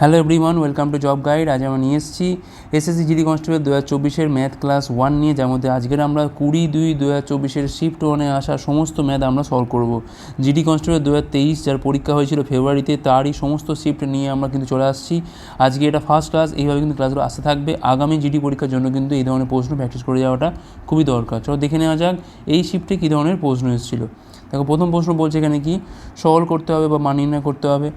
Hello everyone welcome to job guide আজ আমরা নিয়ে এসেছি এসএসসি জিডি কনস্টেবল দু হাজার চব্বিশের ম্যাথ ক্লাস ওয়ান নিয়ে, যার মধ্যে আজকের আমরা কুড়ি দুই দু হাজার চব্বিশের শিফট ওয়ানে আসা সমস্ত ম্যাথ আমরা সলভ করব। জিডি কনস্টেবল দু হাজার তেইশ, যার পরীক্ষা হয়েছিল ফেব্রুয়ারিতে, তারই সমস্ত শিফট নিয়ে আমরা কিন্তু চলে আসছি। আজকে এটা ফার্স্ট ক্লাস এইভাবে কিন্তু ক্লাসগুলো আসতে থাকবে। আগামী জিডি পরীক্ষার জন্য কিন্তু এই ধরনের প্রশ্ন প্র্যাকটিস করে যাওয়াটা খুবই দরকার। চলো দেখে নেওয়া যাক এই শিফটে কী ধরনের প্রশ্ন এসেছিল। দেখো, প্রথম প্রশ্ন বলছে এখানে কি? সলভ করতে হবে বা মান নির্ণয় করতে হবে।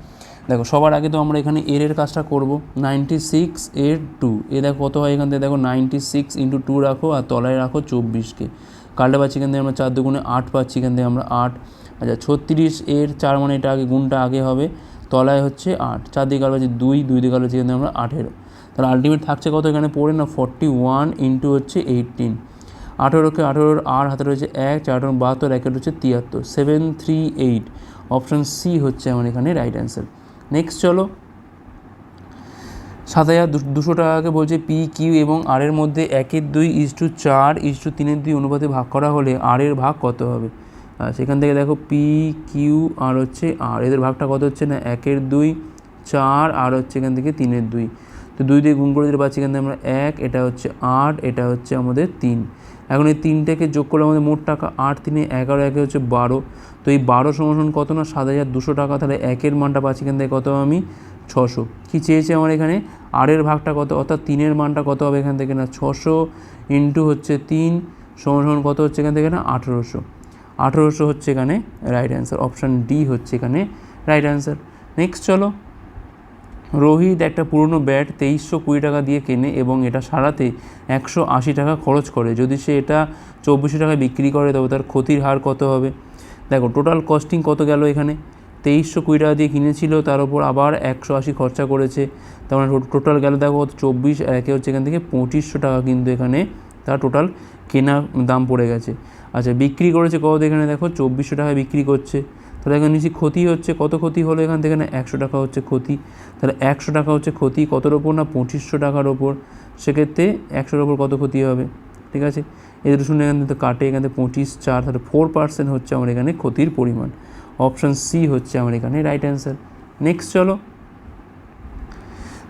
দেখো, সবার আগে তো আমরা এখানে এর এর কাজটা করব। নাইনটি সিক্স এর টু এ দেখো কত হয় এখান থেকে? দেখো নাইনটি সিক্স ইন্টু টু রাখো আর তলায় রাখো চব্বিশকে। কালটা পাচ্ছি এখান থেকে আমরা চার দুগুণে আট পাচ্ছি এখান থেকে আমরা আট। আচ্ছা ছত্রিশ এর চার মানে এটা আগে গুণটা আগে হবে। তলায় হচ্ছে আট। চার দিকে কাল পাচ্ছি দুই দুই দিকে কাল পাচ্ছি আমরা আঠেরো। তাহলে আলটিমেট থাকছে কত এখানে? পড়ে না ফর্টি ওয়ান ইন্টু হচ্ছে এইটিন আঠেরোকে আঠেরোর আর হাতে রয়েছে এক চার বাহাত্তর, একের হচ্ছে তিয়াত্তর। Seven three eight option C হচ্ছে আমার এখানে রাইট অ্যান্সার নেক্সট চলো। সাত হাজার দুশো টাকাকে বলছে পি কিউ এবং আর এর মধ্যে একের দুই ইস টু চার ইস টু তিনের দুই অনুপাতে ভাগ করা হলে আর এর ভাগ কত হবে? সেখান থেকে দেখো পি কিউ আর হচ্ছে আর এদের ভাগটা কত হচ্ছে না? একের দুই, চার, আর হচ্ছে এখান থেকে তিনের দুই। তো দুই দিয়ে গুণ করে দিতে পারছি এখান থেকে আমরা এক, এটা হচ্ছে আট, এটা হচ্ছে আমাদের তিন। এখন এই তিনটাকে যোগ করলে আমাদের মোট টাকা আট তিনে এগারো, একে হচ্ছে বারো। তো এই বারো সমান কত না? সাত হাজার দুশো টাকা। তাহলে একের মানটা পাচ্ছি এখান থেকে কত আমি? ছশো। কী চেয়েছে আমার এখানে? আরের ভাগটা কত? অর্থাৎ তিনের মানটা কত হবে এখান থেকে না? ছশো ইন্টু হচ্ছে তিন সমান কত হচ্ছে এখান থেকে না? আঠেরোশো। আঠেরোশো হচ্ছে এখানে রাইট অ্যান্সার অপশান ডি হচ্ছে এখানে রাইট অ্যান্সার নেক্সট চলো। রোহিত একটা পুরনো ব্যাট তেইশশো কুড়ি টাকা দিয়ে কেনে এবং এটা সারাতে একশো আশি টাকা খরচ করে। যদি সে এটা চব্বিশশো টাকায় বিক্রি করে, তবে তার ক্ষতির হার কত হবে? দেখো টোটাল কস্টিং কত গেল এখানে? তেইশশো কুড়ি টাকা দিয়ে কিনেছিল, তার উপর আবার একশো আশি খরচা করেছে। তার মানে টোটাল গেল, দেখো, চব্বিশ, একে হচ্ছে এখান থেকে পঁচিশশো টাকা কিন্তু এখানে তার টোটাল কেনা দাম পড়ে গেছে। আচ্ছা বিক্রি করেছে কত এখানে? দেখো, চব্বিশশো টাকায় বিক্রি করছে। তাহলে এখানে নিচে ক্ষতি হচ্ছে, কত ক্ষতি হলো এখান থেকে না একশো টাকা হচ্ছে ক্ষতি। তাহলে একশো টাকা হচ্ছে ক্ষতি, কতর ওপর না পঁচিশশো টাকার ওপর? সেক্ষেত্রে একশোর ওপর কত ক্ষতি হবে? ঠিক আছে? এদের শুনে এখান থেকে কাটে, এখান থেকে পঁচিশ, চার, তাহলে ফোর পার্সেন্ট হচ্ছে আমার এখানে ক্ষতির পরিমাণ। অপশান সি হচ্ছে আমার এখানে রাইট অ্যান্সার নেক্সট চলো।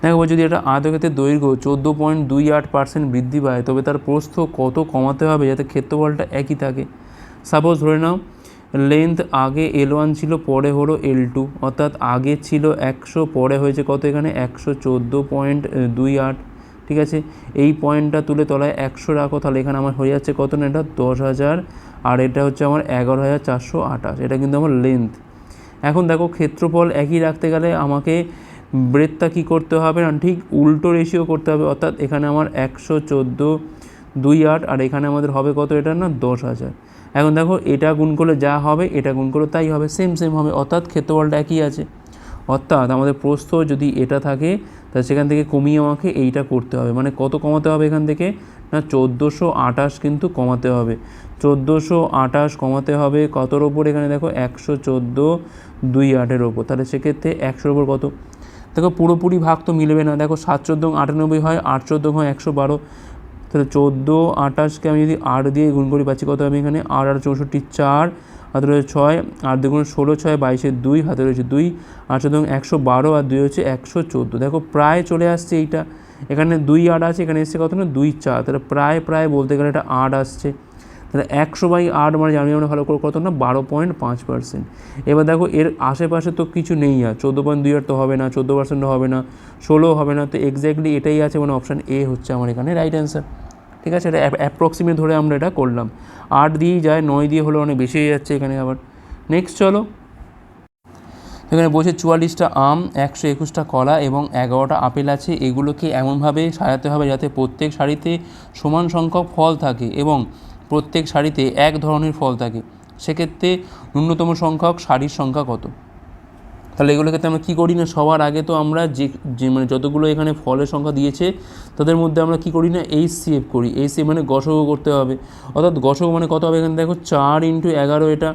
দেখো, যদি এটা আয়তক্ষেত্রের দৈর্ঘ্য চোদ্দ পয়েন্ট দুই আট পার্সেন্ট বৃদ্ধি পায়, তবে তার প্রস্থ কত কমাতে হবে যাতে ক্ষেত্রফলটা একই থাকে? সাপোজ ধরে নাও লেন্থ আগে এল ওয়ান ছিল, পরে হলো এল টু অর্থাৎ আগে ছিল একশো, পরে হয়েছে কত এখানে? একশো চোদ্দ পয়েন্ট দুই আট, ঠিক আছে? এই পয়েন্টটা তুলে তলায় একশো রাখো, তাহলে এখানে আমার হয়ে যাচ্ছে কত না? এটা দশ হাজার, আর এটা হচ্ছে আমার এগারো হাজার চারশো আঠাশ, এটা কিন্তু আমার লেন্থ। এখন দেখো, ক্ষেত্রফল একই রাখতে গেলে আমাকে ব্রেথটা কী করতে হবে না? ঠিক উল্টো রেশিও করতে হবে, অর্থাৎ এখানে আমার একশো চোদ্দ, দুই আট, আর এখানে আমাদের হবে কত? এটা না দশ হাজার। এখন দেখো এটা গুণ করলে যা হবে, এটা গুণ করলে তাই হবে সেম সেম হবে। অর্থাৎ ক্ষেত্রফলটা একই আছে। অর্থাৎ আমাদের প্রস্থ যদি এটা থাকে, তাহলে সেখান থেকে কমিয়ে আমাকে এইটা করতে হবে। মানে কত কমাতে হবে এখান থেকে? না, চোদ্দোশো আঠাশ কিন্তু কমাতে হবে। চোদ্দোশো আঠাশ কমাতে হবে কতর ওপর? এখানে দেখো একশো চোদ্দ দুই আটের ওপর। তাহলে সেক্ষেত্রে একশোর ওপর কত? দেখো পুরোপুরি ভাগ তো মিলবে না। দেখো সাত চোদ্দ আটানব্বই হয়, আট চোদ্দ হয় একশো বারো। তাহলে চোদ্দ, আঠাশকে আমি যদি আট দিয়ে গুণ করি, পাচ্ছি কত আমি এখানে? আট আর চৌষট্টি, চার, হাতে রয়েছে ছয় আর দুগুণ ষোলো, ছয়, বাইশে দুই, হাতে রয়েছে দুই আর চোদ্দ একশো বারো, আর দুই হচ্ছে একশো চোদ্দ। দেখো, প্রায় চলে আসছে এইটা। এখানে দুই আট আছে, এখানে এসছে কত না? দুই চার। তাহলে প্রায় প্রায় বলতে গেলে এটা আট আসছে। তাহলে একশো বাই আট মানে জানি আমরা ভালো করে কত না, বারো পয়েন্ট পাঁচ পার্সেন্ট এবার দেখো এর আশেপাশে তো কিছু নেই আর, চোদ্দ পয়েন্ট দুই আট তো হবে না, চোদ্দ পার্সেন্টও হবে না, ষোলো হবে না, তো এক্স্যাক্টলি এটাই আছে মানে অপশান এ হচ্ছে আমার এখানে রাইট অ্যান্সার ঠিক আছে? এটা অ্যাপ্রক্সিমেট ধরে আমরা এটা করলাম। আট দিয়েই যায়, নয় দিয়ে হলে অনেক বেশি হয়ে যাচ্ছে এখানে আবার। নেক্সট চলো। এখানে বসে চুয়াল্লিশটা আম, একশো একুশটা কলা এবং এগারোটা আপেল আছে। এগুলোকে এমনভাবে সাজাতে হবে যাতে প্রত্যেক শাড়িতে সমান সংখ্যক ফল থাকে এবং প্রত্যেক শাড়িতে এক ধরনের ফল থাকে। সেক্ষেত্রে ন্যূনতম সংখ্যক শাড়ির সংখ্যা কত? তাহলে এগুলো ক্ষেত্রে আমরা কী করি না? সবার আগে তো আমরা যে মানে যতগুলো এখানে ফলের সংখ্যা দিয়েছে, তাদের মধ্যে আমরা কী করি না? এইচ সিএফ করি। এইচ সিএফ মানে গসক করতে হবে। অর্থাৎ গসক মানে কত হবে এখানে? দেখো চার ইন্টু এগারো এটা।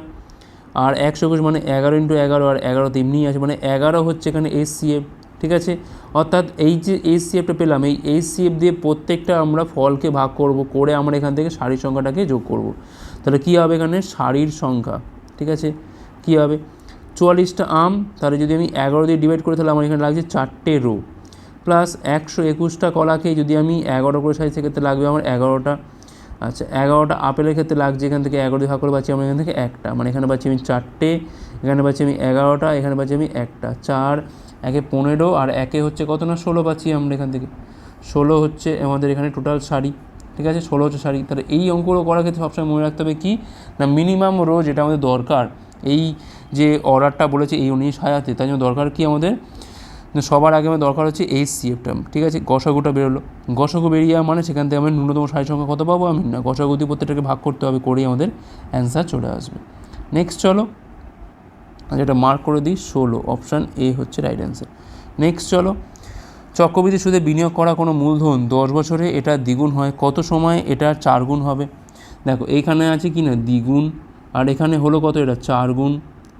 আর একশো একুশ মানে এগারো ইন্টু এগারো, আর এগারো তেমনিই আছে। মানে এগারো হচ্ছে এখানে এইচ সিএফ ঠিক আছে? অর্থাৎ এই যে এইচ সিএফটা পেলাম, এই এইচ সিএফ দিয়ে প্রত্যেকটা আমরা ফলকে ভাগ করব, করে আমরা এখান থেকে শাড়ির সংখ্যাটাকে যোগ করব। তাহলে কী হবে এখানে? শাড়ির সংখ্যা, ঠিক আছে? কী হবে? চুয়াল্লিশটা আম, তাহলে যদি আমি এগারো দিয়ে ডিভাইড করে, তাহলে আমার এখানে লাগছে চারটে রো। প্লাস একশো একুশটা কলাকে যদি আমি এগারো করে সাইজ সেক্ষেত্রে লাগবে আমার এগারোটা। আচ্ছা এগারোটা আপেলের ক্ষেত্রে লাগছে এখান থেকে এগারো দিয়ে ভাগ করে পাচ্ছি আমরা এখান থেকে একটা। মানে এখানে পাচ্ছি আমি চারটে, এখানে পাচ্ছি আমি এগারোটা, এখানে পাচ্ছি আমি একটা। চার, একে পনেরো আর একে হচ্ছে কত না, ষোলো পাচ্ছি আমরা এখান থেকে। ষোলো হচ্ছে আমাদের এখানে টোটাল শাড়ি ঠিক আছে? ষোলো হচ্ছে শাড়ি তাহলে এই অঙ্কগুলো করার ক্ষেত্রে সবসময় মনে রাখতে হবে কি? না মিনিমাম রো যেটা আমাদের দরকার, এই যে অর্ডারটা বলেছে এই উনিশ সাজাতে, তাই জন্য দরকার কি আমাদের? না, সবার আগে আমার দরকার হচ্ছে এইচ সিএফটা ঠিক আছে? গসাগুটা বেরোলো। গসাগু বেরিয়ে যাওয়া মানে সেখান থেকে আমি ন্যূনতম সারি সংখ্যা কত পাবো আমি? না গসাগু দিয়ে প্রত্যেকটাকে ভাগ করতে হবে করেই আমাদের অ্যান্সার চলে আসবে। নেক্সট চলো, যেটা মার্ক করে দিই, ষোলো। অপশান এ হচ্ছে রাইট অ্যান্সার নেক্সট চলো, চক্রবৃদ্ধি সুদে বিনিয়োগ করা কোনো মূলধন দশ বছরে এটা দ্বিগুণ হয়, কত সময় এটা চার গুণ হবে? দেখো, এইখানে আছে কি না, দ্বিগুণ, আর এখানে হলো কত এটা? চার গুণ।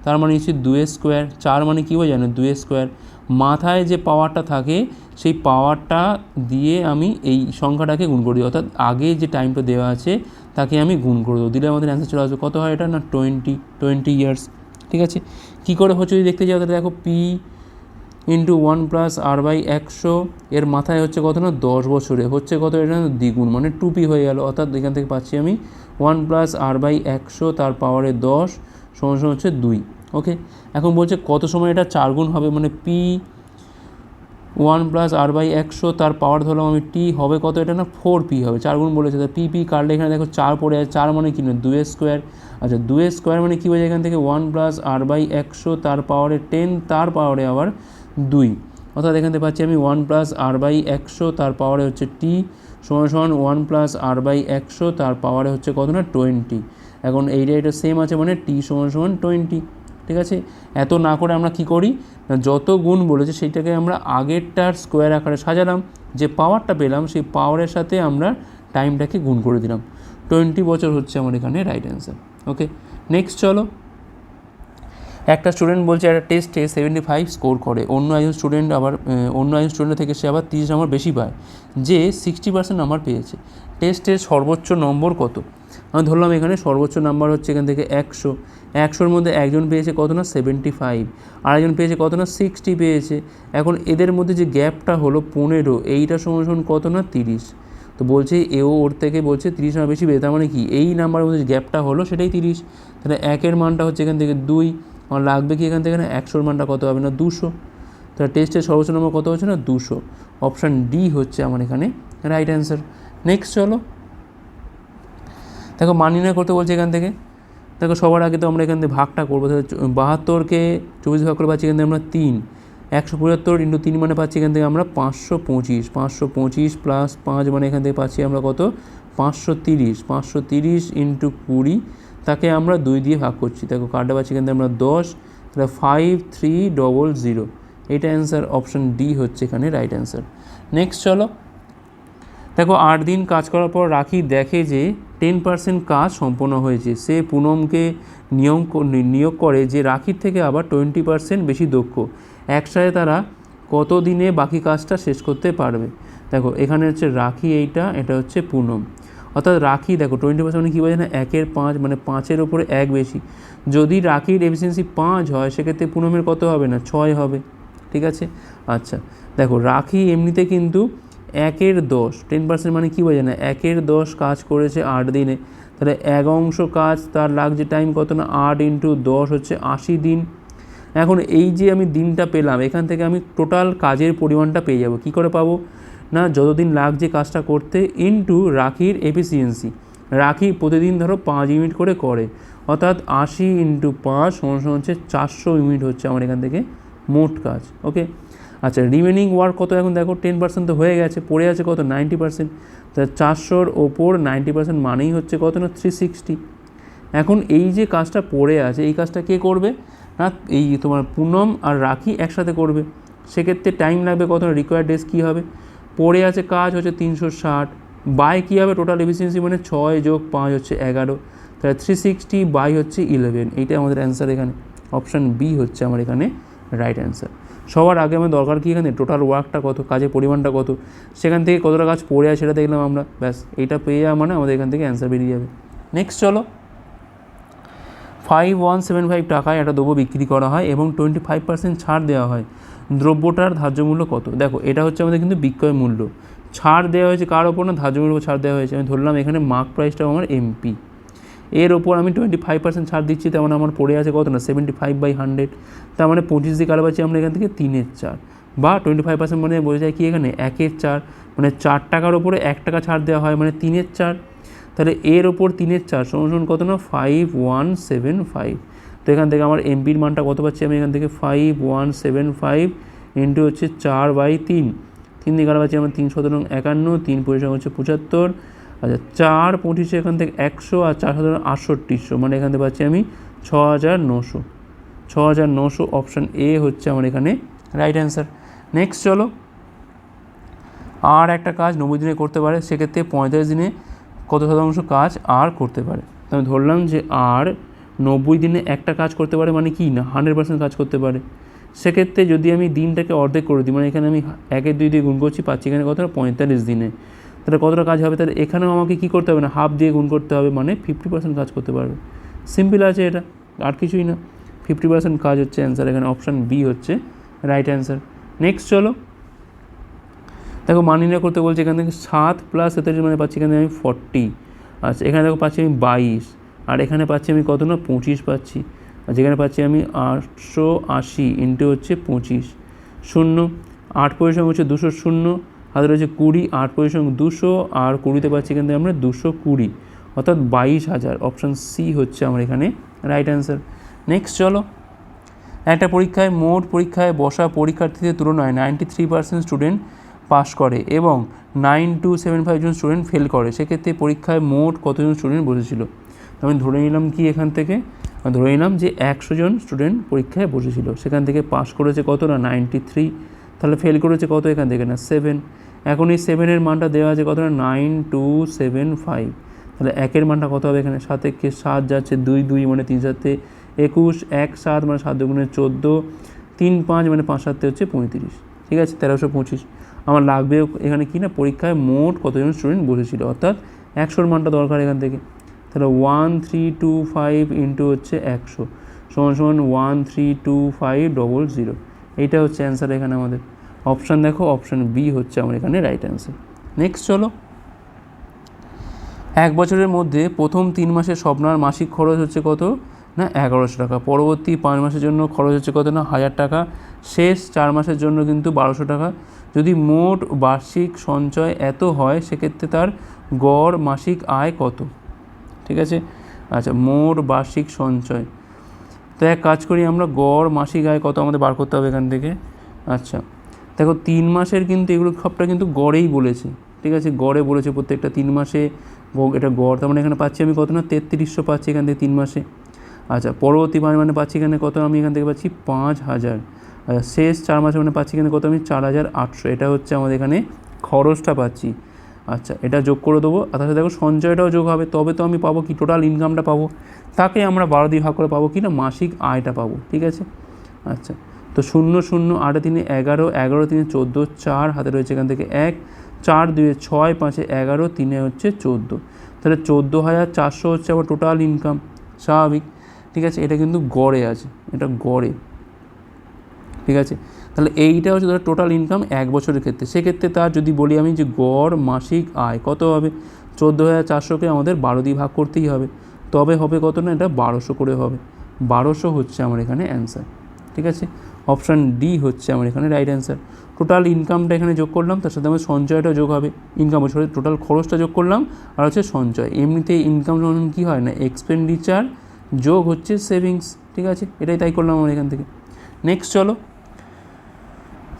তার মানে হচ্ছে দুয়ে স্কোয়ার চার মানে কী হয় জানো? দুয়ে স্কোয়ার মাথায় যে পাওয়ারটা থাকে, সেই পাওয়ারটা দিয়ে আমি এই সংখ্যাটাকে গুণ করে। দিই অর্থাৎ আগে যে টাইমটা দেওয়া আছে, তাকে আমি গুণ করে দেবো। দিলে আমাদের অ্যান্সার চলে আসবে, কত হয় এটা না টোয়েন্টি টোয়েন্টি ইয়ার্স ঠিক আছে? কী করে হচ্ছে যদি দেখতে যাও, তাহলে দেখো P into one plus R by একশো, এর মাথায় হচ্ছে কত না, দশ বছরে। হচ্ছে কত এটা দ্বিগুণ মানে টু পি হয়ে গেল। অর্থাৎ এখান থেকে পাচ্ছি আমি ওয়ান প্লাস আর বাই একশো, তার পাওয়ারে দশ সমান হচ্ছে দুই। ওকে এখন বলছে কত সময় এটা চার গুণ হবে? মানে P one plus R by একশো, তার পাওয়ার ধরলাম আমি টি হবে কত? এটা না ফোর পি হবে, চার গুণ বলেছে। তা পি পি কাটলে এখানে দেখো চার পড়ে আছে চার মানে কি না দুয়ে স্কোয়ার আচ্ছা দুয়ে স্কোয়ার মানে কী বোঝায় এখান থেকে? ওয়ান প্লাস আর বাই একশো, তার পাওয়ারে টেন তার পাওয়ারে আবার দুই। অর্থাৎ এখান থেকে পাচ্ছি আমি ওয়ান প্লাস আর বাই একশো, তার পাওয়ারে হচ্ছে টি সমান সমান ওয়ান প্লাস আর বাই একশো, তার পাওয়ারে হচ্ছে কত না? টোয়েন্টি এখন এইটা এটা সেম আছে মানে টি সমান সমান টোয়েন্টি ঠিক আছে? এত না করে আমরা কি করি? না যত গুণ বলেছে সেইটাকে আমরা আগেরটার স্কোয়ার আকারে সাজালাম, যে পাওয়ারটা পেলাম, সেই পাওয়ারের সাথে আমরা টাইমটাকে গুণ করে দিলাম। টোয়েন্টি বছর হচ্ছে আমার এখানে রাইট অ্যান্সার ওকে নেক্সট চলো। একটা স্টুডেন্ট বলছে, একটা টেস্টে সেভেন্টি ফাইভ স্কোর করে। অন্য একজন স্টুডেন্ট আবার অন্য একজন স্টুডেন্ট থেকে সে আবার তিরিশ নম্বর বেশি পায়, যে সিক্সটি পার্সেন্ট নাম্বার পেয়েছে। টেস্টের সর্বোচ্চ নম্বর কত? আমি ধরলাম এখানে সর্বোচ্চ নাম্বার হচ্ছে এখান থেকে একশো। একশোর মধ্যে একজন পেয়েছে কত না? সেভেন্টি ফাইভ আরেকজন পেয়েছে কত না? সিক্সটি পেয়েছে। এখন এদের মধ্যে যে গ্যাপটা হলো পনেরো, এইটা সমান কত না? তিরিশ। তো বলছে এও ওর থেকে বলছে তিরিশ না বেশি পেয়ে তার মানে কি? এই নাম্বারের মধ্যে যে গ্যাপটা হলো সেটাই তিরিশ। তাহলে একের মানটা হচ্ছে এখান থেকে দুই। আমার লাগবে কি এখান থেকে না? একশোর মানটা কত হবে না? দুশো। তাহলে টেস্টের সর্বোচ্চ নম্বর কত হচ্ছে না? দুশো। অপশান ডি হচ্ছে আমার এখানে রাইট অ্যান্সার নেক্সট চলো। দেখো মান নির্ণয় করতে বলছে এখান থেকে। দেখো সবার আগে তো আমরা এখান থেকে ভাগটা করব। তাহলে বাহাত্তরকে চব্বিশ ভাগ করে পাচ্ছি এখান থেকে আমরা তিন। একশো পঁচাত্তর ইন্টু তিন মানে পাচ্ছি এখান থেকে আমরা পাঁচশো পঁচিশ। পাঁচশো পঁচিশ প্লাস পাঁচ মানে এখান থেকে পাচ্ছি আমরা কত? পাঁচশো তিরিশ। পাঁচশো তিরিশ ইন্টু কুড়ি, তাকে আমরা দুই দিয়ে ভাগ করছি। দেখো কার্ডটা পাচ্ছি এখান থেকে আমরা দশ, তাহলে ফাইভ থ্রি ডবল জিরো এটা অ্যান্সার অপশান ডি হচ্ছে এখানে রাইট অ্যান্সার নেক্সট চলো। দেখো, আট দিন কাজ করার পর রাখি দেখে যে টেন পার্সেন্ট কাজ সম্পন্ন হয়েছে। সে পুনমকে নিয়ম নিয়োগ করে যে রাখির থেকে আবার টোয়েন্টি পার্সেন্ট বেশি দক্ষ। একসাথে তারা কত দিনে বাকি কাজটা শেষ করতে পারবে? দেখো, এখানে হচ্ছে রাখি এইটা, এটা হচ্ছে পুনম। অর্থাৎ রাখি, দেখো টোয়েন্টি পার্সেন্ট মানে কী বোঝে না? একের পাঁচ মানে পাঁচের ওপরে এক বেশি। যদি রাখির এফিসিয়েন্সি পাঁচ হয়, সেক্ষেত্রে পুনমের কত হবে না? ছয় হবে। ঠিক আছে? আচ্ছা দেখো, রাখি এমনিতে কিন্তু একের দশ টেন পার্সেন্ট মানে কী বোঝে না, একের দশ কাজ করেছে আট দিনে। তাহলে এক অংশ কাজ তার লাগছে টাইম কত না? আট ইন্টু দশ হচ্ছে আশি দিন। এখন এই যে আমি দিনটা পেলাম, এখান থেকে আমি টোটাল কাজের পরিমাণটা পেয়ে যাব। কী করে পাবো? না, যতদিন লাগছে কাজটা করতে ইনটু রাখির এফিসিয়েন্সি রাখি প্রতিদিন ধরো পাঁচ ইউনিট করে করে। অর্থাৎ আশি ইন্টু পাঁচ সমান হচ্ছে চারশো ইউনিট হচ্ছে আমার এখান থেকে মোট কাজ ওকে আচ্ছা রিমেনিং ওয়ার্ক কত? এখন দেখো টেন পার্সেন্ট তো হয়ে গেছে, পড়ে আছে কত? নাইনটি পার্সেন্ট তা চারশোর ওপর নাইনটি পার্সেন্ট মানেই হচ্ছে কত না? থ্রি সিক্সটি এখন এই যে কাজটা পড়ে আছে, এই কাজটা কে করবে? না, এই তোমার পুনম আর রাখি একসাথে করবে। সেক্ষেত্রে টাইম লাগবে কত? না রিকোয়ার্ড ডেজ কী হবে? পড়ে আছে কাজ হচ্ছে তিনশো ষাট। বাই কী হবে? টোটাল এফিসিয়েন্সি মানে ছয় যোগ পাঁচ হচ্ছে এগারো। তাহলে থ্রি সিক্সটি বাই হচ্ছে ইলেভেন এইটাই আমাদের অ্যান্সার এখানে। অপশান বি হচ্ছে আমার এখানে রাইট অ্যান্সার সবার আগে আমার দরকার কি এখানে? টোটাল ওয়ার্কটা কত? কাজের পরিমাণটা কত? সেখান থেকে কতটা কাজ পড়ে আছে সেটা দেখলাম আমরা। ব্যাস, এইটা পেয়ে যাওয়া মানে আমাদের এখান থেকে অ্যান্সার বেরিয়ে যাবে। নেক্সট চলো। ফাইভ ওয়ান সেভেন ফাইভ টাকায় একটা দ্রব্য বিক্রি করা হয় এবং টোয়েন্টি ফাইভ পার্সেন্ট ছাড় দেওয়া হয়। দ্রব্যটার ধার্য মূল্য কত? দেখো, এটা হচ্ছে আমাদের কিন্তু বিক্রয় মূল্য। ছাড় দেওয়া হয়েছে কার ওপর না? ধার্য মূল্য ছাড় দেওয়া হয়েছে। আমি ধরলাম এখানে মার্ক প্রাইসটাও আমার এমপি এর ওপর আমি টোয়েন্টি ফাইভ পার্সেন্ট ছাড় দিচ্ছি তেমন আমার পড়ে আছে কত না সেভেন্টি ফাইভ বাই হান্ড্রেড তার মানে পঁচিশ দিয়ে কালো পাচ্ছি আমরা এখান থেকে তিনের চার বা টোয়েন্টি ফাইভ পার্সেন্ট মানে বোঝা যায় কি এখানে? একের চার মানে চার টাকার ওপরে এক টাকা ছাড় দেওয়া হয় মানে তিনের চার তাহলে এর ওপর তিনের চার সমান কত না? ফাইভ ওয়ান সেভেন ফাইভ তো এখান থেকে আমার এমপির মানটা কত পাচ্ছি আমি এখান থেকে? Five one seven five into হচ্ছে চার বাই তিন। তিন দিকে পাচ্ছি আমার তিন শতরং একান্ন, তিন পরিসংখ্যা হচ্ছে পঁচাত্তর। আচ্ছা চার পঁচিশে এখান থেকে একশো আর চার হাজার আটষট্টিশো মানে এখান থেকে পাচ্ছি আমি ছ হাজার নশো। ছ হাজার নশো অপশান এ হচ্ছে আমার এখানে রাইট অ্যান্সার নেক্সট চলো। আর একটা কাজ নব্বই দিনে করতে পারে, সেক্ষেত্রে পঁয়তাল্লিশ দিনে কত শতাংশ কাজ আর করতে পারে? আমি ধরলাম যে আর নব্বই দিনে একটা কাজ করতে পারে মানে কি না হান্ড্রেড পার্সেন্ট কাজ করতে পারে। সেক্ষেত্রে যদি আমি দিনটাকে অর্ধেক করে দিই মানে এখানে আমি একের দুই দিয়ে গুণ করছি, পাচ্ছি এখানে কতটা পঁয়তাল্লিশ দিনে। তাহলে কতটা কাজ হবে? তাহলে এখানেও আমাকে কী করতে হবে না? হাফ দিয়ে গুণ করতে হবে মানে ফিফটি পার্সেন্ট কাজ করতে পারবে। সিম্পল আছে এটা, আর কিছুই না। ফিফটি পার্সেন্ট কাজ হচ্ছে অ্যান্সার এখানে অপশান বি হচ্ছে রাইট অ্যান্সার নেক্সট চলো। দেখো মান নির্ণয় করতে বলছে এখান থেকে সাত প্লাস তেতাল্লিশ মানে পাচ্ছি এখানে আমি ফর্টি আচ্ছা এখানে দেখো পাচ্ছি আমি বাইশ। আর এখানে পাচ্ছি আমি কত না? পঁচিশ পাচ্ছি। আর যেখানে পাচ্ছি আমি আটশো আশি ইন্টু হচ্ছে পঁচিশ। শূন্য, আট পরিসং হচ্ছে দুশো শূন্য। হাতে রয়েছে কুড়ি, আট পরিসং দুশো, আর কুড়িতে পাচ্ছি থেকে আমরা দুশো কুড়ি, অর্থাৎ বাইশ হাজার। অপশান সি হচ্ছে আমার এখানে রাইট অ্যান্সার নেক্সট চলো। একটা পরীক্ষায়, মোট পরীক্ষায় বসা পরীক্ষার্থীদের তুলনায় ninety three percent student pass করে এবং নাইন টু সেভেন ফাইভ জন স্টুডেন্ট ফেল করে। সেক্ষেত্রে পরীক্ষায় মোট কতজন স্টুডেন্ট বসেছিল? আমি ধরে নিলাম কি এখান থেকে? ধরে নিলাম যে একশো জন স্টুডেন্ট পরীক্ষায় বসেছিল। সেখান থেকে পাস করেছে কতটা? নাইনটি থ্রি তাহলে ফেল করেছে কত এখান থেকে না? সেভেন এখন এই সেভেনের মানটা দেওয়া আছে কত না? নাইন টু সেভেন ফাইভ তাহলে একের মানটা কত হবে এখানে? সাত একে সাত যাচ্ছে দুই দুই মানে তিন সাতে একুশ, এক, সাত মানে সাত দুগুণে চোদ্দ। তিন, পাঁচ মানে পাঁচ সাতে হচ্ছে পঁয়ত্রিশ। ঠিক আছে? তেরোশো পঁচিশ। আমার লাগবে এখানে কি না? পরীক্ষায় মোট কতজন স্টুডেন্ট বসেছিল? অর্থাৎ একশোর মানটা দরকার এখান থেকে। তাহলে one three two five into হচ্ছে একশো। সমান সমান one three two five double zero এইটা হচ্ছে অ্যান্সার এখানে আমাদের। অপশান দেখো অপশান বি হচ্ছে আমার এখানে রাইট অ্যান্সার নেক্সট চলো। এক বছরের মধ্যে প্রথম তিন মাসের স্বপ্নার মাসিক খরচ হচ্ছে কত? না, এগারোশো টাকা। পরবর্তী পাঁচ মাসের জন্য খরচ হচ্ছে কত না, হাজার টাকা। শেষ চার মাসের জন্য কিন্তু বারোশো টাকা। যদি মোট বার্ষিক সঞ্চয় এত হয়, সেক্ষেত্রে তার গড় মাসিক আয় কত? ঠিক আছে? আচ্ছা মোট বার্ষিক সঞ্চয়। তো এক কাজ করি, আমরা গড় মাসিক আয় কত আমাদের বার করতে হবে এখান থেকে? আচ্ছা। দেখো, তিন মাসের কিন্তু এগুলো সবটা কিন্তু গড়েই বলেছে। ঠিক আছে? গড়ে বলেছে প্রত্যেকটা তিন মাসে এটা গড়। তার মানে এখানে পাচ্ছি আমি কত না? তেত্রিশশো পাচ্ছি এখান থেকে তিন মাসে। আচ্ছা পরবর্তী মাস মানে পাচ্ছি এখানে কত? আমি এখান থেকে পাচ্ছি পাঁচ হাজার। আচ্ছা শেষ চার মাসে মানে পাচ্ছি এখানে কত? আমি চার হাজার আটশো। এটা হচ্ছে আমাদের এখানে খরচটা পাচ্ছি। আচ্ছা এটা যোগ করে দেবো। আর দেখো, সঞ্চয়টাও যোগ হবে। তবে তো আমি পাবো কি? টোটাল ইনকামটা পাবো। তাকে আমরা বারো দিয়ে ভাগ করে পাবো কি না? মাসিক আয়টা পাবো, ঠিক আছে? আচ্ছা তো শূন্য শূন্য, আটে, তিনে, এগারো এগারো, তিনে, চোদ্দ, চার, হাতে রয়েছে এখান থেকে এক, চার দুয়ে ছয়, পাঁচে, এগারো, তিনে হচ্ছে চোদ্দ। তাহলে চোদ্দ হাজার চারশো হচ্ছে আবার টোটাল ইনকাম স্বাভাবিক, ঠিক আছে? এটা কিন্তু গড়ে আছে, এটা গড়ে, ঠিক আছে? তাহলে এইটা হচ্ছে ধরো টোটাল ইনকাম এক বছরের ক্ষেত্রে। সেক্ষেত্রে তার যদি বলি আমি যে গড় মাসিক আয় কত হবে? চোদ্দ হাজার চারশোকে আমাদের বারো দিয়ে ভাগ করতেই হবে। তবে হবে কত না? এটা বারোশো করে হবে। বারোশো হচ্ছে আমার এখানে অ্যান্সার ঠিক আছে? অপশান ডি হচ্ছে আমার এখানে রাইট অ্যান্সার টোটাল ইনকামটা এখানে যোগ করলাম, তার সাথে আমার সঞ্চয়টা যোগ হবে। ইনকাম বছরে টোটাল খরচটা যোগ করলাম, আর হচ্ছে সঞ্চয়। এমনিতে ইনকাম যখন কী হয় না? এক্সপেন্ডিচার যোগ হচ্ছে সেভিংস ঠিক আছে? এটাই তাই করলাম আমার এখান থেকে। নেক্সট চলো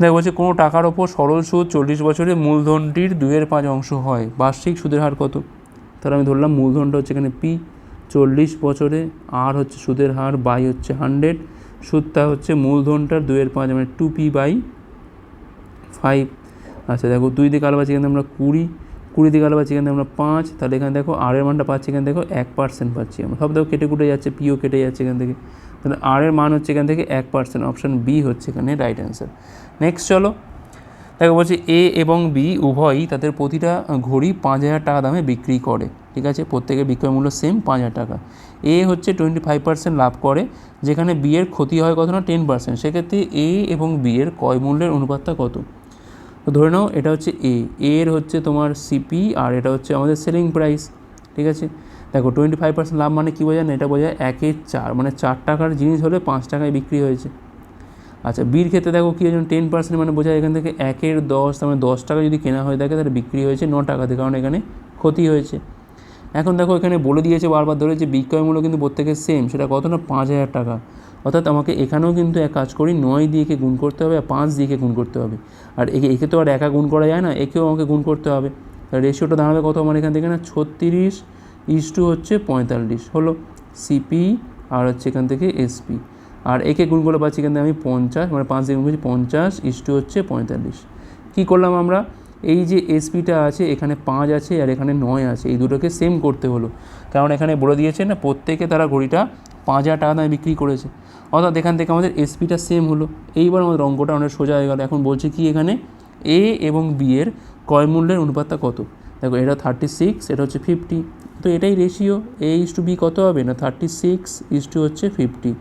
দেখ বলছে, কোনো টাকার ওপর সরল সুদ চল্লিশ বছরে মূলধনটির দুইয়ের পাঁচ অংশ হয়। বার্ষিক সুদের হার কত? তাহলে আমি ধরলাম মূলধনটা হচ্ছে এখানে পি চল্লিশ বছরে আর হচ্ছে সুদের হার, বাই হচ্ছে হান্ড্রেড সুদটা হচ্ছে মূলধনটার দুইয়ের পাঁচ মানে টু পি বাই ফাইভ আচ্ছা দেখো, দুই দিকে আলো পাচ্ছি এখানে আমরা কুড়ি কুড়ি দিকে আলো পাচ্ছি এখানে আমরা পাঁচ। তাহলে এখানে দেখো আর এর মানটা পাচ্ছি এখানে দেখো, এক পার্সেন্ট পাচ্ছি আমরা। সব দেখো, কেটে কুটে যাচ্ছে পিও কেটে যাচ্ছে এখান থেকে। তাহলে আর এর মান হচ্ছে এখান থেকে এক পার্সেন্ট অপশান বি হচ্ছে এখানে রাইট অ্যান্সার নেক্সট চলো। দেখো বলছে এ এবং বি উভয়ই তাদের প্রতিটা ঘড়ি পাঁচ হাজার টাকা দামে বিক্রি করে, ঠিক আছে? প্রত্যেকের বিক্রয় মূল্য সেম পাঁচ হাজার টাকা। এ হচ্ছে টোয়েন্টি ফাইভ পার্সেন্ট লাভ করে, যেখানে বি এর ক্ষতি হয় কত না? টেন পার্সেন্ট সেক্ষেত্রে এ এবং বি এর ক্রয় মূল্যের অনুপাতটা কত? ধরে নাও, এটা হচ্ছে এ এর হচ্ছে তোমার সিপি আর এটা হচ্ছে আমাদের সেলিং প্রাইস ঠিক আছে? দেখো টোয়েন্টি ফাইভ পার্সেন্ট লাভ মানে কী বোঝায় না? এটা বোঝায় একের চার মানে চার টাকার জিনিস হলে পাঁচ টাকায় বিক্রি হয়েছে। আচ্ছা বির ক্ষেত্রে দেখো কী হয়েছে টেন পার্সেন্ট মানে বোঝায়, এখান থেকে একের দশ, তার মানে দশ টাকা যদি কেনা হয়ে থাকে, তাহলে বিক্রি হয়েছে ন টাকাতে কারণ এখানে ক্ষতি হয়েছে। এখন দেখো এখানে বলে দিয়েছে বারবার ধরে যে বিক্রয় মূল্য কিন্তু প্রত্যেকের সেম সেটা কত না পাঁচ হাজার টাকা। অর্থাৎ আমাকে এখানেও কিন্তু এক কাজ করি, নয় দিয়ে একে গুণ করতে হবে আর পাঁচ দিয়েকে গুণ করতে হবে। আর একে একে তো আর একা গুণ করা যায় না, একেও আমাকে গুণ করতে হবে। রেশিওটা দাঁড়াবে কত আমার এখান থেকে না? ছত্রিশ ইস টু হচ্ছে পঁয়তাল্লিশ। হলো সিপি আর হচ্ছে এখান থেকে এসপি আর একে গুণ করে পাচ্ছি কিন্তু আমি পঞ্চাশ মানে পাঁচ দিয়ে গুণ করছি পঞ্চাশ ইস টু হচ্ছে পঁয়তাল্লিশ। কী করলাম আমরা? এই যে এসপিটা আছে, এখানে পাঁচ আছে আর এখানে নয় আছে, এই দুটোকে সেম করতে হলো। কারণ এখানে বলে দিয়েছে না, প্রত্যেকে তারা ঘড়িটা পাঁচ হাজার টাকা দামে বিক্রি করেছে। অর্থাৎ এখান থেকে আমাদের এসপিটা সেম হলো। এইবার আমাদের অঙ্কটা অনেক সোজা হয়ে গেল। এখন বলছে কি এখানে? এ এবং বি এর ক্রয় মূল্যের অনুপাতটা কত? দেখো, এটা থার্টি সিক্স এটা হচ্ছে ফিফটি তো এটাই ratio A is to B কত হবে? না থার্টি সিক্স ইস টু হচ্ছে ফিফটি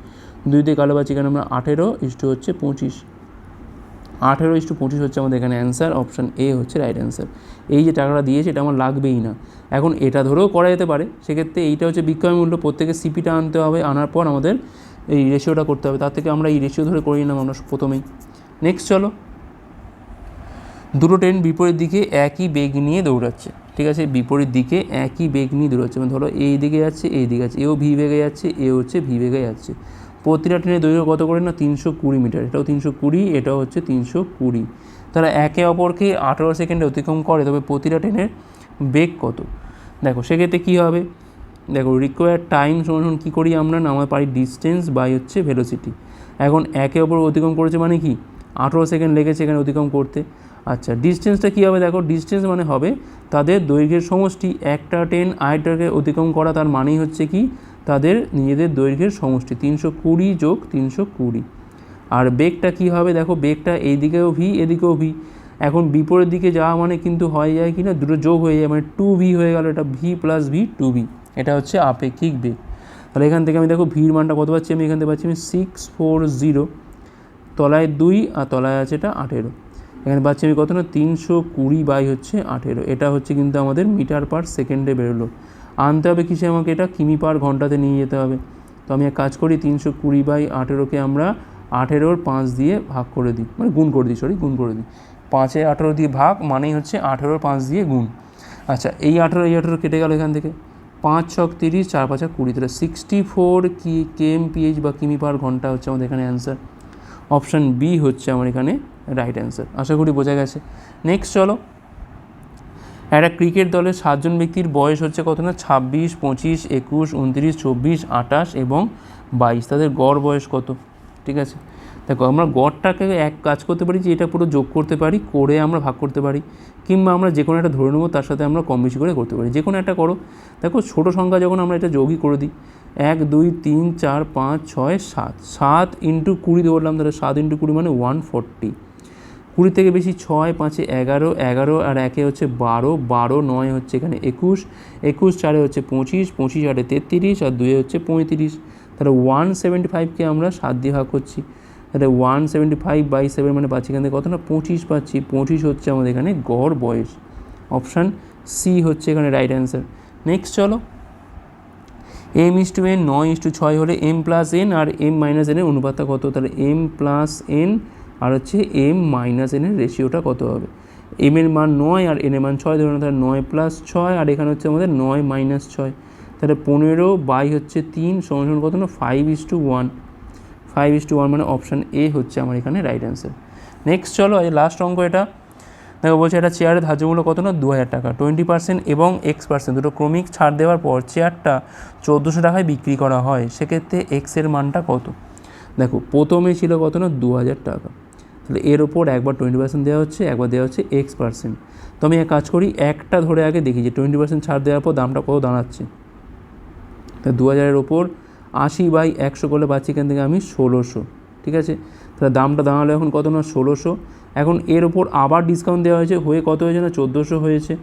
দুই দিয়ে কালো পাচ্ছি এখানে আমরা আঠেরো ইস টু হচ্ছে পঁচিশ। আঠেরো ইস টু পঁচিশ হচ্ছে আমাদের এখানে অ্যান্সার অপশান এ হচ্ছে রাইট অ্যান্সার এই যে টাকাটা দিয়েছে, এটা আমার লাগবেই না। এখন এটা ধরেও করা যেতে পারে, সেক্ষেত্রে এইটা হচ্ছে বিক্রয় মূল্য প্রত্যেকে সিপিটা আনতে হবে, আনার পর আমাদের এই রেশিওটা করতে হবে। তার থেকে আমরা এই রেশিও ধরে করে নিলাম আমরা প্রথমেই। নেক্সট চলো। দুটো ট্রেন বিপরীত দিকে একই বেগ নিয়ে দৌড়াচ্ছে। ঠিক আছে, বিপরীত দিকে একই বেগ নিয়ে দৌড়াচ্ছে। মানে ধরো এই দিকে যাচ্ছে এই দিকে যাচ্ছে। এও ভি বেগে যাচ্ছে এ হচ্ছে ভি বেগে যাচ্ছে। প্রতিটা ট্রেনের দৈর্ঘ্য কত করে না? তিনশো কুড়ি মিটার। এটাও তিনশো কুড়ি, এটাও হচ্ছে তিনশো কুড়ি। তারা একে অপরকে আঠারো সেকেন্ডে অতিক্রম করে, তবে প্রতিটা ট্রেনের বেগ কত? দেখো, সেক্ষেত্রে কী হবে? দেখো রিকোয়ার টাইম সমান কী করি আমরা না? আমার পারি ডিস্টেন্স বাই হচ্ছে ভেলোসিটি এখন একে অপর অতিক্রম করেছে মানে কি? আঠেরো সেকেন্ড লেগেছে এখানে অতিক্রম করতে। আচ্ছা ডিস্টেন্সটা কী হবে? দেখো ডিস্টেন্স মানে হবে তাদের দৈর্ঘ্যের সমষ্টি। একটা ট্রেন আরেকটাকে অতিক্রম করা, তার মানেই হচ্ছে কি? তাদের নিজেদের দৈর্ঘ্যের সমষ্টি, তিনশো কুড়ি যোগ তিনশো কুড়ি। আর বেগটা কী হবে? দেখো, বেগটা এইদিকেও ভি এদিকেও ভি এখন বিপরীত দিকে যাওয়া মানে কিন্তু হয়ে যায় কি না? দুটো যোগ হয়ে যায় মানে টু ভি হয়ে গেল, এটা V plus V two V এটা হচ্ছে আপেক্ষিক বেগ। তাহলে এখান থেকে আমি দেখো ভির মানটা কত পাচ্ছি? আমি এখান থেকে পাচ্ছি, আমি সিক্স ফোর জিরো তলায় দুই আর তলায় আছে এটা আঠেরো। এখানে পাচ্ছি আমি কত না? তিনশো কুড়ি বাই হচ্ছে আঠেরো। এটা হচ্ছে কিন্তু আমাদের মিটার পার সেকেন্ডে বেরোলো। আনতে হবে কিসে আমাকে এটা? কিমি পার ঘন্টাতে নিয়ে যেতে হবে। তো আমি এক কাজ করি, তিনশো কুড়ি বাই আঠেরোকে আমরা আঠেরোর পাঁচ দিয়ে ভাগ করে দিই। মানে গুণ করে দিই সরি গুণ করে দিই। পাঁচে আঠেরো দিয়ে ভাগ মানেই হচ্ছে আঠেরোর পাঁচ দিয়ে গুণ। আচ্ছা এই আঠেরো এই আঠেরো কেটে গেল এখান থেকে। পাঁচ, ছক, তিরিশ, চার, পাঁচা কুড়ি। তাহলে সিক্সটি ফোর কি কেএম পিএইচ বা কিমি পার ঘণ্টা হচ্ছে আমাদের এখানে অ্যান্সার অপশান বি হচ্ছে আমার এখানে রাইট অ্যান্সার আশা করি বোঝা গেছে। নেক্সট চলো। একটা ক্রিকেট দলের সাতজন ব্যক্তির বয়স হচ্ছে কত না? ছাব্বিশ, পঁচিশ, একুশ, উনত্রিশ, চব্বিশ, আঠাশ এবং বাইশ। তাদের গড় বয়স কত? ঠিক আছে? দেখো, আমরা গড়টাকে এক কাজ করতে পারি যে এটা পুরো যোগ করতে পারি, করে আমরা ভাগ করতে পারি, কিংবা আমরা যে কোনো একটা ধরে নেব, তার সাথে আমরা কম বেশি করে করতে পারি। যে কোনো একটা করো। দেখো, ছোটো সংখ্যা যখন আমরা এটা যোগই করে দিই, এক, দুই, তিন, চার, পাঁচ, ছয়, সাত। সাত ইন্টু কুড়ি ধরলাম তাহলে সাত ইন্টু কুড়ি মানে ওয়ান ফোরটি কুড়ি থেকে বেশি ছয়, পাঁচে এগারো এগারো আর একে হচ্ছে বারো বারো, নয় হচ্ছে এখানে একুশ একুশ চারে হচ্ছে পঁচিশ পঁচিশ আটে তেত্রিশ আর দুয়ে হচ্ছে পঁয়ত্রিশ। তাহলে ওয়ান সেভেন্টি ফাইভকে আমরা সাত দিয়ে ভাগ করছি। তাহলে one seventy five by seven মানে পাচ্ছি এখান থেকে কত না? পঁচিশ পাচ্ছি। পঁচিশ হচ্ছে আমাদের এখানে গড় বয়স। অপশান সি হচ্ছে এখানে রাইট অ্যান্সার নেক্সট চলো। এম ইস টু এন নয় ইস টু ছয় হলে এম প্লাস এন আর এম মাইনাস এনের অনুপাতটা কত? তাহলে এম প্লাস এন আর হচ্ছে এম মাইনাস এনের রেশিওটা কত হবে? এম এর মান নয় আর এন এর মান ছয়, ধরুন তাহলে নয় প্লাস ছয়, আর এখানে হচ্ছে আমাদের নয় মাইনাস ছয়। তাহলে পনেরো বাই হচ্ছে তিন সমান কত না five is to one five is to one মানে অপশান এ হচ্ছে আমার এখানে রাইট অ্যান্সার নেক্সট চলো, এই লাস্ট অঙ্ক এটা। দেখো, বলছে এটা চেয়ারের ধার্য মূল্য কত না দু হাজার টাকা। টোয়েন্টি পার্সেন্ট এবং এক্স পার্সেন্ট দুটো ক্রমিক ছাড় দেওয়ার পর চেয়ারটা চোদ্দোশো টাকায় বিক্রি করা হয়। সেক্ষেত্রে এক্সের মানটা কত? দেখো, প্রথমে ছিল কত না দু হাজার টাকা। তাহলে এর ওপর একবার টোয়েন্টি পার্সেন্ট দেওয়া হচ্ছে, একবার দেওয়া হচ্ছে এক্স পার্সেন্ট তো আমি এক কাজ করি, একটা ধরে আগে দেখি যে টোয়েন্টি পার্সেন্ট ছাড় দেওয়ার পর দামটা কত দাঁড়াচ্ছে। তা দু হাজারের ওপর আশি বাই একশো করলে পাচ্ছি এখান থেকে আমি ষোলোশো, ঠিক আছে? তাহলে দামটা দাঁড়াল এখন কত না? ষোলোশো। এখন এর ওপর আবার ডিসকাউন্ট দেওয়া হয়েছে, হয়ে কত হয়েছে না? চোদ্দোশো হয়েছে।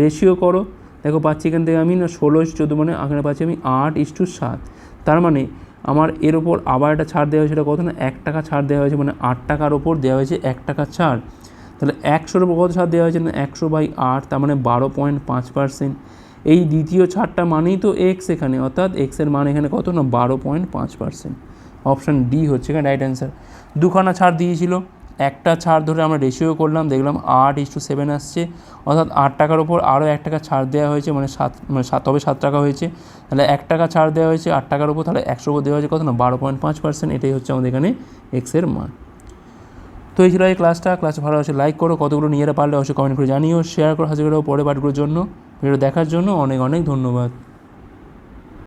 রেশিও করো, দেখো পাচ্ছি এখান থেকে আমি না ষোলো ইস চোদ্দ মানে এখানে পাচ্ছি আমি আট ইস টু সাত। তার মানে আমার এর ওপর আবার একটা ছাড় দেওয়া হয়েছে, এটা কত না? এক টাকা ছাড় দেওয়া হয়েছে মানে আট টাকার ওপর দেওয়া হয়েছে এক টাকা ছাড়। তাহলে একশোর ওপর কত ছাড় দেওয়া হয়েছে না? একশো বাই আট, তার মানে বারো পয়েন্ট পাঁচ পার্সেন্ট। এই দ্বিতীয় ছাড়টা মানেই তো এক্স এখানে, অর্থাৎ এক্সের মান এখানে কত না? বারো পয়েন্ট পাঁচ পার্সেন্ট। অপশান ডি হচ্ছে এখানে রাইট অ্যান্সার দুখানা ছাড় দিয়েছিল। একটা ছাড় ধরে আমরা রেশিও করলাম, দেখলাম আট ইস টু সেভেন আসছে। অর্থাৎ আট টাকার ওপর আরও এক টাকা ছাড় দেওয়া হয়েছে মানে সাত মানে সাত, তবে সাত টাকা হয়েছে। তাহলে এক টাকা ছাড় দেওয়া হয়েছে, আট টাকার ওপর তাহলে একশো ওপর দেওয়া হয়েছে, কত না? বারো পয়েন্ট পাঁচ পার্সেন্ট এটাই হচ্ছে আমাদের এখানে এক্সের মান। তো এই ছিল এই ক্লাসটা ক্লাস ভালো আছে লাইক করো, কতগুলো নিয়ে পারলে অবশ্যই কমেন্ট করে জানিও শেয়ার করো, হাজির পরে পাঠগুলোর জন্য। ভিডিও দেখার জন্য অনেক অনেক ধন্যবাদ।